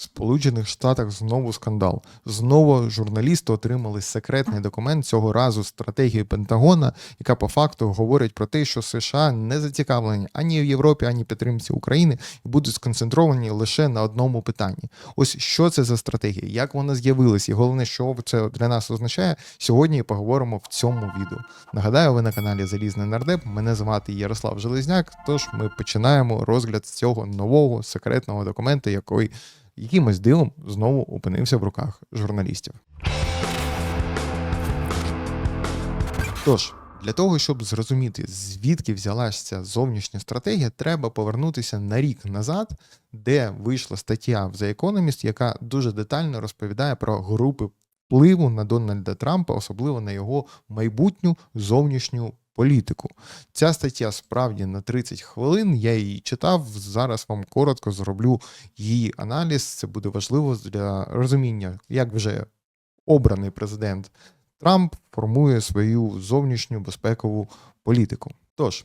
Сполучених Штатах знову скандал. Знову журналісти отримали секретний документ цього разу стратегію Пентагона, яка по факту говорить про те, що США не зацікавлені ані в Європі, ані підтримці України і будуть сконцентровані лише на одному питанні. Ось що це за стратегія, як вона з'явилась, і головне, що це для нас означає. Сьогодні поговоримо в цьому відео. Нагадаю, ви на каналі Залізний Нардеп. Мене звати Ярослав Железняк. Тож ми починаємо розгляд цього нового секретного документа, який якимось дивом знову опинився в руках журналістів. Тож, для того, щоб зрозуміти, звідки взялася ця зовнішня стратегія, треба повернутися на рік назад, де вийшла стаття в The Economist, яка дуже детально розповідає про групи впливу на Дональда Трампа, особливо на його майбутню зовнішню політику. Ця стаття справді на 30 хвилин. Я її читав. Зараз вам коротко зроблю її аналіз. Це буде важливо для розуміння, як вже обраний президент Трамп формує свою зовнішню безпекову політику. Тож,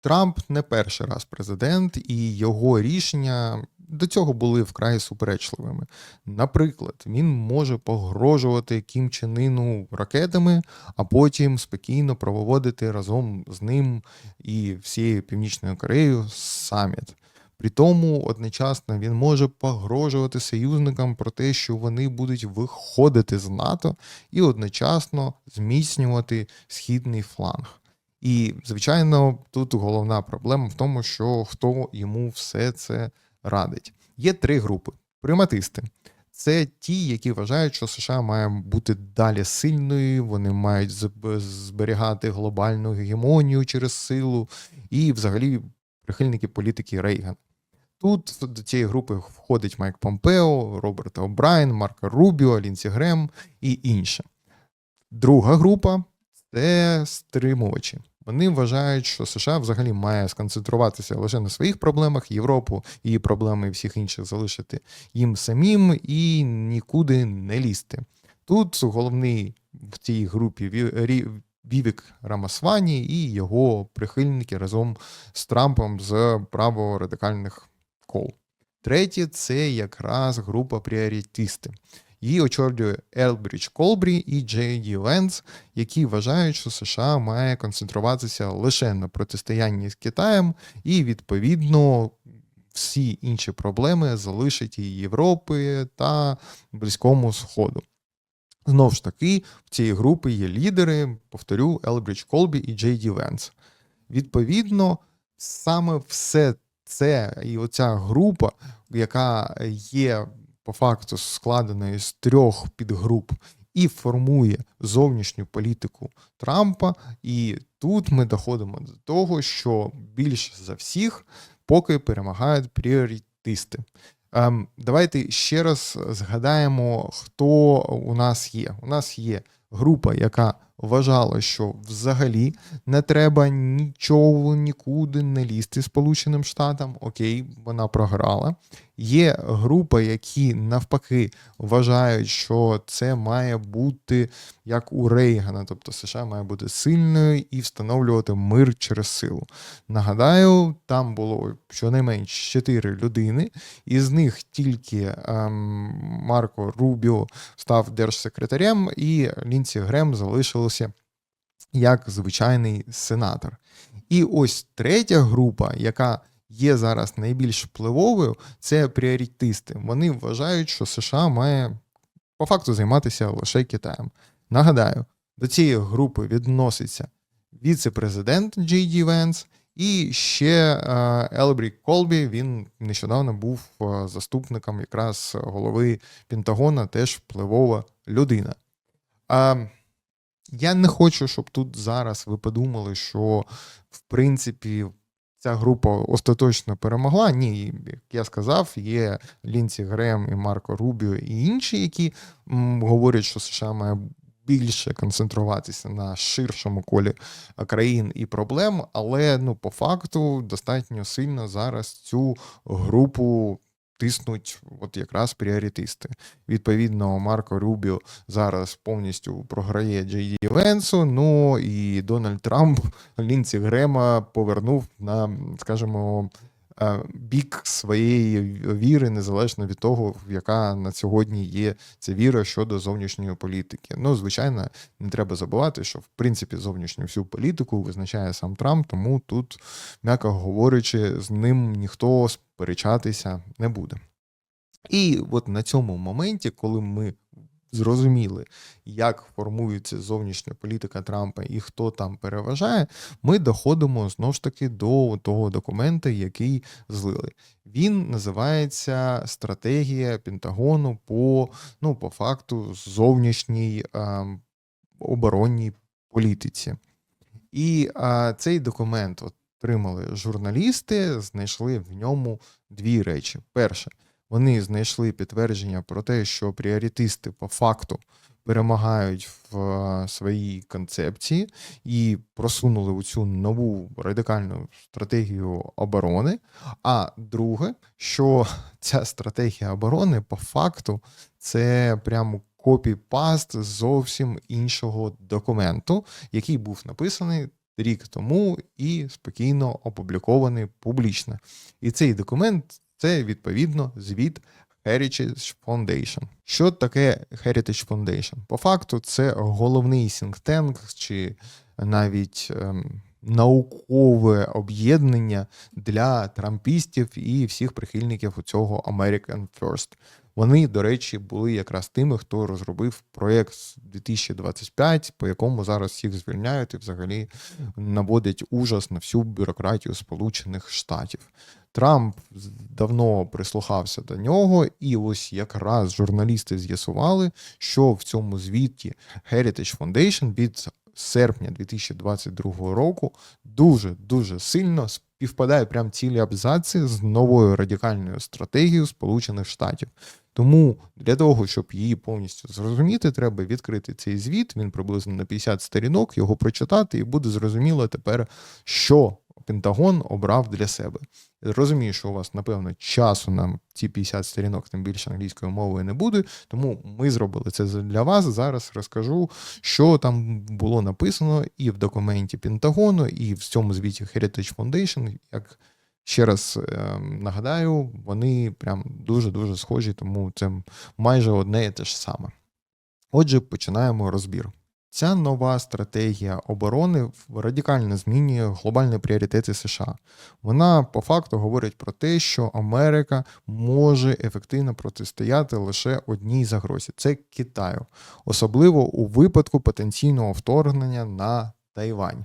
Трамп не перший раз президент, і його рішення до цього були вкрай суперечливими. Наприклад, він може погрожувати Кім Іну ракетами, а потім спокійно проводити разом з ним і всією Північною Кореєю саміт. При тому одночасно він може погрожувати союзникам про те, що вони будуть виходити з НАТО і одночасно зміцнювати східний фланг. І, звичайно, тут головна проблема в тому, що хто йому все це радить. Є три групи: приматисти. Це ті, які вважають, що США має бути далі сильною, вони мають зберігати глобальну гегемонію через силу, і, взагалі, прихильники політики Рейгана. Тут до цієї групи входить Майк Помпео, Роберт О'Брайен, Марко Рубіо, Лінсі Грем і інше. Друга група це стримувачі. Вони вважають, що США взагалі має сконцентруватися лише на своїх проблемах, Європу і проблеми всіх інших залишити їм самим і нікуди не лізти. Тут головний в цій групі Вівік Рамасвані і його прихильники разом з Трампом з праворадикальних кол. Третє це якраз група пріоритисти. Її очолює Елбрідж Колбрі і Джей Ді Ленс, які вважають, що США має концентруватися лише на протистоянні з Китаєм, і, відповідно, всі інші проблеми залишать і Європи та Близькому Сходу. Знову ж таки, в цій групі є лідери, повторю, Елбридж Колбі і Джей Ді Ленс. Відповідно, саме все це і оця група, яка є по факту складеною з трьох підгруп, і формує зовнішню політику Трампа. І тут ми доходимо до того, що більш за всіх поки перемагають пріоритисти. Ем, Давайте ще раз згадаємо, хто у нас є. У нас є група, яка вважала, що взагалі не треба нічого нікуди не лізти Сполученим Штатам. Окей, вона програла. Є група, які навпаки вважають, що це має бути як у Рейгана, тобто США має бути сильною і встановлювати мир через силу. Нагадаю, там було щонайменш чотири людини, із них тільки ем, Марко Рубіо став держсекретарем, і Лінсі Грем залишилося як звичайний сенатор. І ось третя група, яка є зараз найбільш впливовою, це пріоритисти. Вони вважають, що США має по факту займатися лише Китаєм. Нагадаю, до цієї групи відноситься віце-президент Джей Ді Венс і ще е, Елбрік Колбі. Він нещодавно був е, заступником якраз голови Пентагона, теж впливова людина. Я не хочу, щоб тут зараз ви подумали, що в принципі ця група остаточно перемогла. Ні, як я сказав, є Лінці Грем і Марко Рубіо і інші, які м, говорять, що США має більше концентруватися на ширшому колі країн і проблем, але ну по факту достатньо сильно зараз цю групу тиснуть от якраз пріоритисти. Відповідно, Марко Рубіо зараз повністю програє Джейді Венсу. Ну і Дональд Трамп Лінці Грема повернув на, скажімо, бік своєї віри, незалежно від того, яка на сьогодні є ця віра щодо зовнішньої політики. Ну, звичайно, не треба забувати, що в принципі зовнішню всю політику визначає сам Трамп, тому тут, м'яко говорячи, з ним ніхто сперечатися не буде. І от на цьому моменті, коли ми зрозуміли, як формується зовнішня політика Трампа і хто там переважає, ми доходимо знову ж таки до того документа, який злили. Він називається Стратегія Пентагону по ну, по факту зовнішній е, оборонній політиці. І е, цей документ отримали журналісти, знайшли в ньому дві речі. Перше, вони знайшли підтвердження про те, що пріоритисти по факту перемагають в е, своїй концепції і просунули у цю нову радикальну стратегію оборони. А друге, що ця стратегія оборони по факту це прямо копі-паст зовсім іншого документу, який був написаний. Рік тому і спокійно опублікований публічно. І цей документ це відповідно звіт Heritage Foundation. Що таке Heritage Foundation? По факту, це головний сінгтенк чи навіть ем, наукове об'єднання для трампістів і всіх прихильників у цього American First. Вони, до речі, були якраз тими, хто розробив проєкт 2025, по якому зараз всіх звільняють і взагалі наводять ужас на всю бюрократію Сполучених Штатів. Трамп давно прислухався до нього, і ось якраз журналісти з'ясували, що в цьому звіті Heritage Foundation від серпня 2022 року дуже дуже сильно співпадає прям цілі абзаці з новою радикальною стратегією Сполучених Штатів. Тому для того, щоб її повністю зрозуміти, треба відкрити цей звіт. Він приблизно на 50 сторінок, його прочитати, і буде зрозуміло тепер, що Пентагон обрав для себе. Розумію, що у вас, напевно, часу на ці 50 сторінок, тим більше англійською мовою не буде, тому ми зробили це для вас. Зараз розкажу, що там було написано і в документі Пентагону, і в цьому звіті Heritage Foundation. Як ще раз е, нагадаю, вони прям дуже-дуже схожі, тому це майже одне і те ж саме. Отже, починаємо розбір. Ця нова стратегія оборони радикально змінює глобальні пріоритети США. Вона по факту говорить про те, що Америка може ефективно протистояти лише одній загрозі це Китаю, особливо у випадку потенційного вторгнення на Тайвань.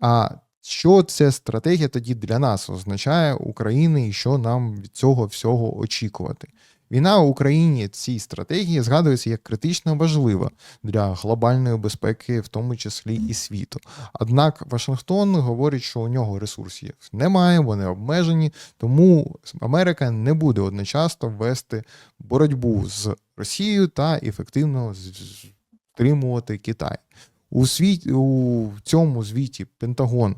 А що ця стратегія тоді для нас означає України і що нам від цього всього очікувати? Війна в Україні цій стратегії згадується як критично важлива для глобальної безпеки, в тому числі і світу. Однак Вашингтон говорить, що у нього ресурсів немає, вони обмежені, тому Америка не буде одночасно вести боротьбу з Росією та ефективно стримувати Китай. У світ у цьому звіті Пентагон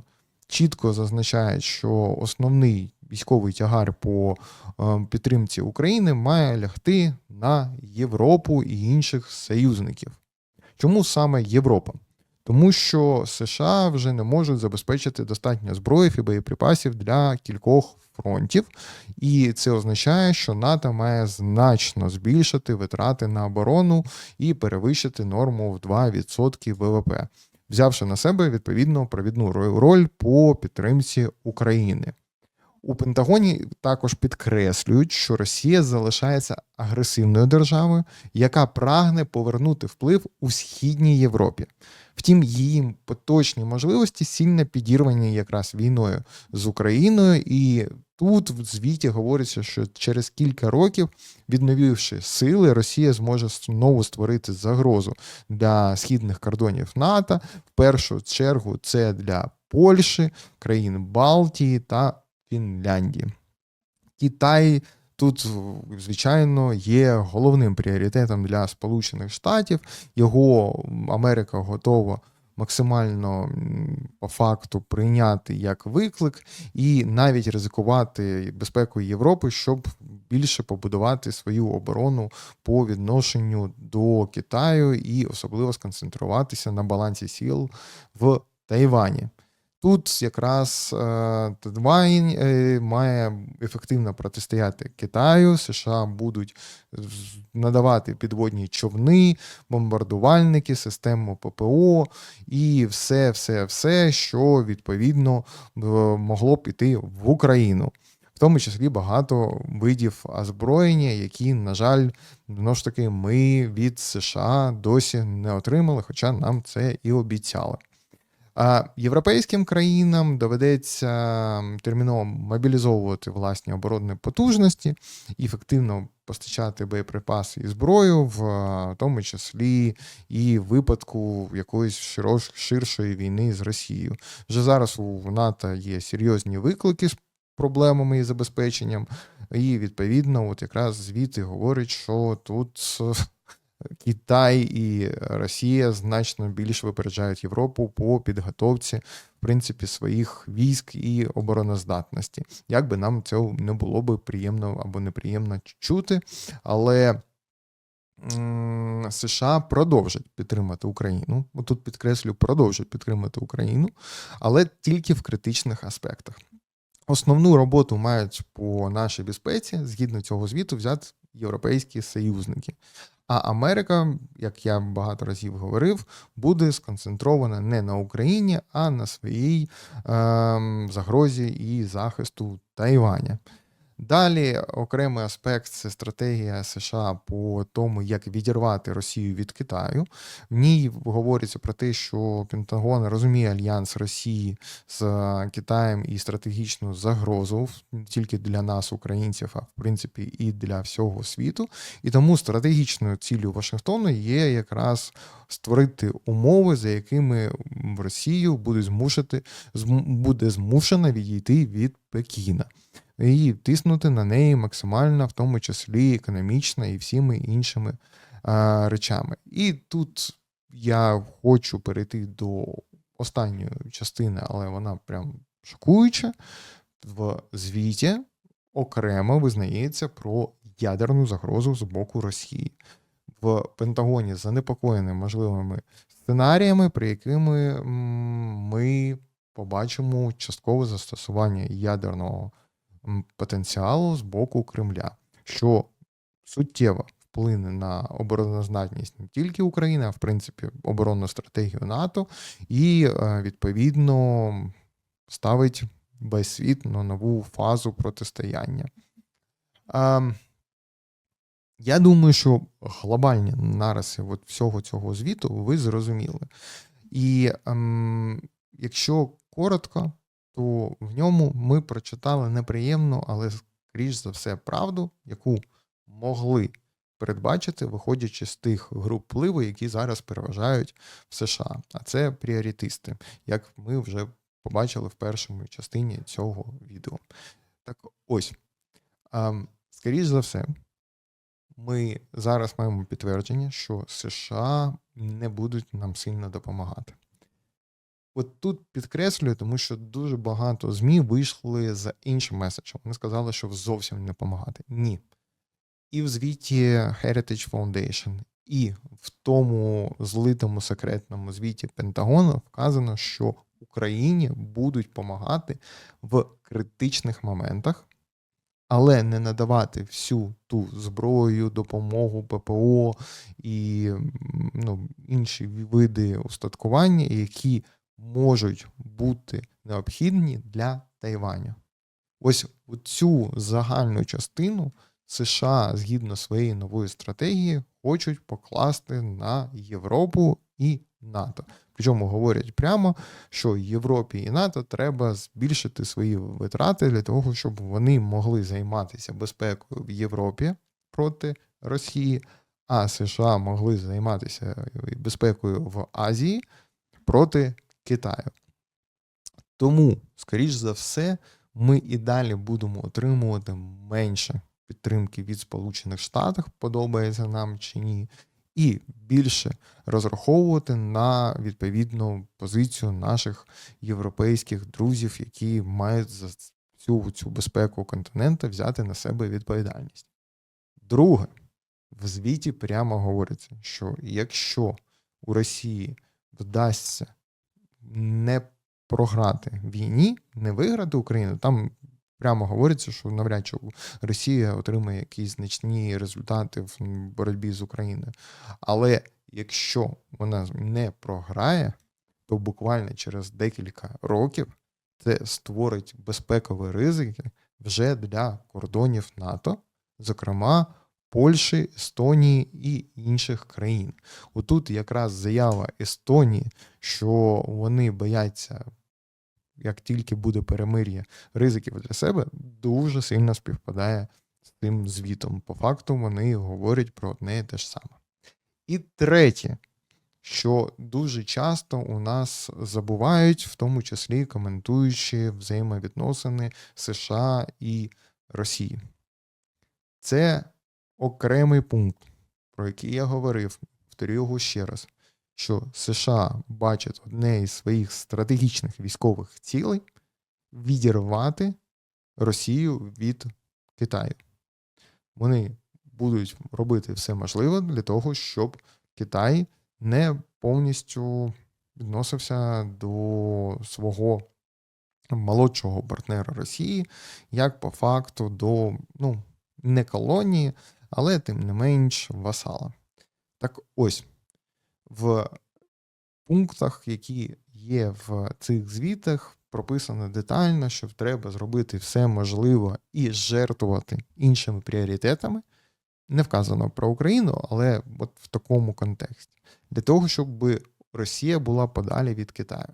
чітко зазначає, що основний військовий тягар по е, підтримці України має лягти на Європу і інших союзників. Чому саме Європа? Тому що США вже не можуть забезпечити достатньо зброїв і боєприпасів для кількох фронтів, і це означає, що НАТО має значно збільшити витрати на оборону і перевищити норму в 2% ВВП, взявши на себе відповідну провідну роль по підтримці України. У Пентагоні також підкреслюють, що Росія залишається агресивною державою, яка прагне повернути вплив у східній Європі. Втім, її поточні можливості сильно підірвані якраз війною з Україною, і тут в звіті говориться, що через кілька років, відновивши сили, Росія зможе знову створити загрозу для східних кордонів НАТО. В першу чергу це для Польщі, країн Балтії та Фінляндії. Китай тут, звичайно, є головним пріоритетом для Сполучених Штатів. Його Америка готова максимально по факту прийняти як виклик і навіть ризикувати безпекою Європи, щоб більше побудувати свою оборону по відношенню до Китаю і особливо сконцентруватися на балансі сіл в Тайвані. Тут якраз е, Тайвань е, має ефективно протистояти Китаю. США будуть надавати підводні човни, бомбардувальники, систему ППО і все, все, все, що відповідно е, могло б іти в Україну. В тому числі багато видів озброєння, які, на жаль, знову ж таки, ми від США досі не отримали, хоча нам це і обіцяли. Європейським країнам доведеться терміново мобілізовувати власні оборонні потужності ефективно постачати боєприпаси і зброю, в тому числі і в випадку якоїсь ширшої війни з Росією. Вже зараз у НАТО є серйозні виклики з проблемами і забезпеченням, і відповідно, от якраз звіти говорять, що тут Китай і Росія значно більше випереджають Європу по підготовці, в принципі, своїх військ і обороноздатності. Як би нам цього не було би приємно або неприємно чути, але США продовжать підтримати Україну. Тут підкреслю, продовжать підтримати Україну, але тільки в критичних аспектах. Основну роботу мають по нашій безпеці, згідно цього звіту, взяти європейські союзники. А Америка, як я багато разів говорив, буде сконцентрована не на Україні, а на своїй е, загрозі і захисту Тайваня. Далі окремий аспект це стратегія США по тому, як відірвати Росію від Китаю. В ній говориться про те, що Пентагон розуміє альянс Росії з Китаєм і стратегічну загрозу не тільки для нас, українців, а в принципі і для всього світу. І тому стратегічною ціллю Вашингтону є якраз створити умови, за якими Росію буде змушити зм- буде змушена відійти від Пекіна. І тиснути на неї максимально, в тому числі економічно і всіми іншими а, речами. І тут я хочу перейти до останньої частини, але вона прям шокуюча. В звіті окремо визнається про ядерну загрозу з боку Росії. В Пентагоні занепокоєні можливими сценаріями, при якими ми побачимо часткове застосування ядерного потенціалу з боку Кремля, що суттєво вплине на обороноздатність не тільки України, а в принципі оборонну стратегію НАТО, і е, відповідно ставить весь світ на нову фазу протистояння. Ем, Я думаю, що глобальні нариси от всього цього звіту ви зрозуміли. І ем, якщо коротко, то в ньому ми прочитали неприємну, але скоріш за все правду, яку могли передбачити, виходячи з тих груп впливу, які зараз переважають в США. А це пріоритисти, як ми вже побачили в першому частині цього відео. Так ось, ем, скоріш за все, ми зараз маємо підтвердження, що США не будуть нам сильно допомагати. От тут підкреслюю, тому що дуже багато ЗМІ вийшли з іншим меседжем. Вони сказали, що зовсім не допомагати. Ні. І в звіті Heritage Foundation, і в тому злитому секретному звіті Пентагону вказано, що Україні будуть допомагати в критичних моментах, але не надавати всю ту зброю, допомогу ППО і ну, інші види устаткування, які можуть бути необхідні для Тайваню. Ось цю загальну частину США згідно своєї нової стратегії хочуть покласти на Європу і НАТО. Причому говорять прямо, що Європі і НАТО треба збільшити свої витрати для того, щоб вони могли займатися безпекою в Європі проти Росії, а США могли займатися безпекою в Азії проти Китаю. Тому, скоріш за все, ми і далі будемо отримувати менше підтримки від Сполучених Штатів, подобається нам чи ні, і більше розраховувати на відповідну позицію наших європейських друзів, які мають за цю, цю безпеку континенту взяти на себе відповідальність. Друге, в звіті прямо говориться, що якщо у Росії вдасться не програти війні, не виграти Україну. Там прямо говориться, що навряд чи Росія отримає якісь значні результати в боротьбі з Україною. Але якщо вона не програє, то буквально через декілька років це створить безпекові ризики вже для кордонів НАТО, зокрема Польщі, Естонії і інших країн. Отут якраз заява Естонії, що вони бояться, як тільки буде перемир'я ризиків для себе, дуже сильно співпадає з тим звітом. По факту вони говорять про одне і те ж саме. І третє, що дуже часто у нас забувають, в тому числі коментуючи взаємовідносини США і Росії. Це окремий пункт, про який я говорив, повторю його ще раз, що США бачать одне із своїх стратегічних військових цілей відірвати Росію від Китаю. Вони будуть робити все можливе для того, щоб Китай не повністю відносився до свого молодшого партнера Росії, як по факту до ну, не колонії, але тим не менш васала. Так ось в пунктах, які є в цих звітах, прописано детально, що треба зробити все можливе і жертвувати іншими пріоритетами. Не вказано про Україну, але от в такому контексті, для того, щоб Росія була подалі від Китаю.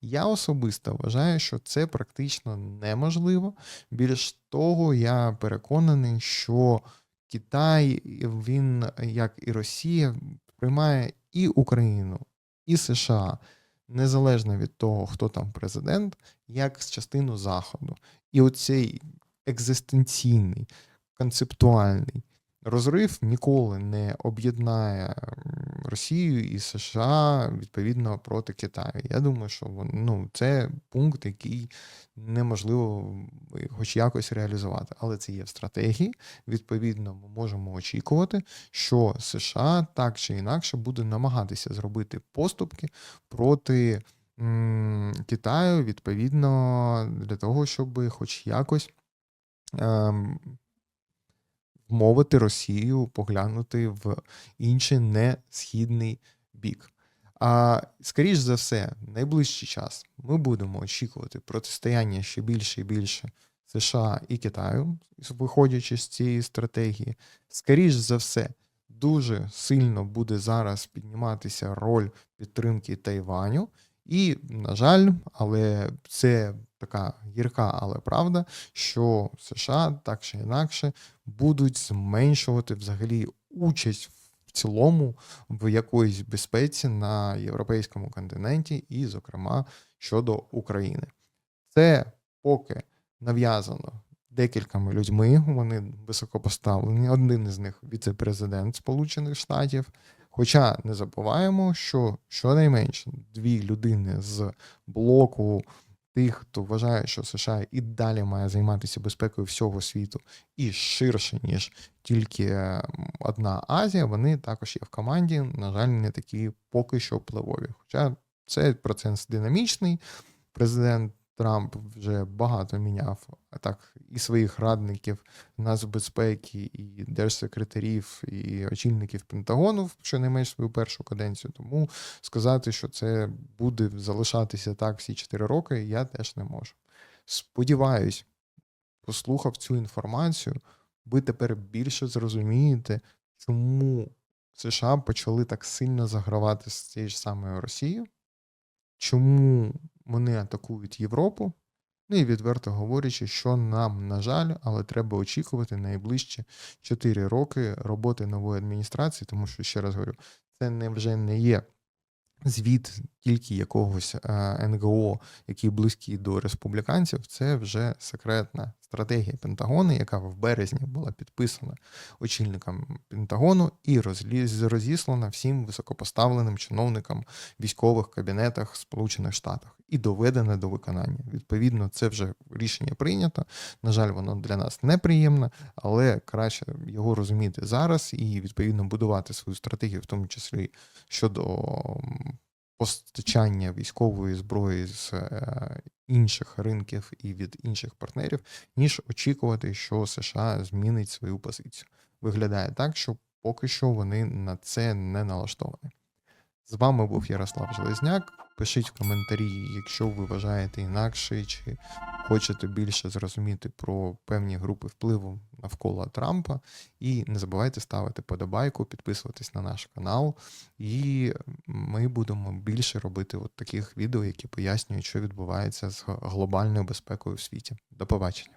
Я особисто вважаю, що це практично неможливо. Більш того, я переконаний, що Китай, він, як і Росія, приймає і Україну, і США, незалежно від того, хто там президент, як частину Заходу. І оцей екзистенційний, концептуальний розрив ніколи не об'єднає Росію і США відповідно проти Китаю. Я думаю, що ну, це пункт, який неможливо хоч якось реалізувати. Але це є в стратегії. Відповідно, ми можемо очікувати, що США так чи інакше буде намагатися зробити поступки проти Китаю, відповідно, для того, щоб хоч якось. Ем, вмовити Росію поглянути в інший не східний бік. А скоріш за все, в найближчий час ми будемо очікувати протистояння ще більше і більше США і Китаю, виходячи з цієї стратегії. Скоріш за все, дуже сильно буде зараз підніматися роль підтримки Тайваню. І, на жаль, але це така гірка, але правда, що США так чи інакше будуть зменшувати взагалі участь в цілому в якоїсь безпеці на європейському континенті, і, зокрема, щодо України. Це поки нав'язано декількома людьми. Вони високопоставлені. Один із них віце-президент Сполучених Штатів. Хоча не забуваємо, що щонайменше дві людини з блоку тих, хто вважає, що США і далі має займатися безпекою всього світу і ширше, ніж тільки одна Азія, вони також є в команді. На жаль, не такі поки що впливові. Хоча цей процес динамічний. Президент Трамп вже багато міняв так і своїх радників нацбезпеки, і держсекретарів, і очільників Пентагону, що не свою першу каденцію. Тому сказати, що це буде залишатися так всі 4 роки, я теж не можу. Сподіваюсь, послухав цю інформацію, ви тепер більше зрозумієте, чому США почали так сильно загравати з цією ж самою Росією, чому вони атакують Європу. Ну і відверто говорячи, що нам, на жаль, але треба очікувати найближчі 4 роки роботи нової адміністрації, тому що, ще раз говорю, це не вже не є звіт тільки якогось е, НГО, який близький до республіканців, це вже секретна стратегія Пентагону, яка в березні була підписана очільникам Пентагону і розіслана всім високопоставленим чиновникам військових кабінетах Сполучених Штатів і доведена до виконання. Відповідно, це вже рішення прийнято. На жаль, воно для нас неприємне, але краще його розуміти зараз і відповідно будувати свою стратегію, в тому числі щодо постачання військової зброї з е, інших ринків і від інших партнерів, ніж очікувати, що США змінить свою позицію. Виглядає так, що поки що вони на це не налаштовані. З вами був Ярослав Железняк. Пишіть в коментарі, якщо ви вважаєте інакше, чи хочете більше зрозуміти про певні групи впливу навколо Трампа. І не забувайте ставити подобайку, підписуватись на наш канал, і ми будемо більше робити от таких відео, які пояснюють, що відбувається з глобальною безпекою в світі. До побачення.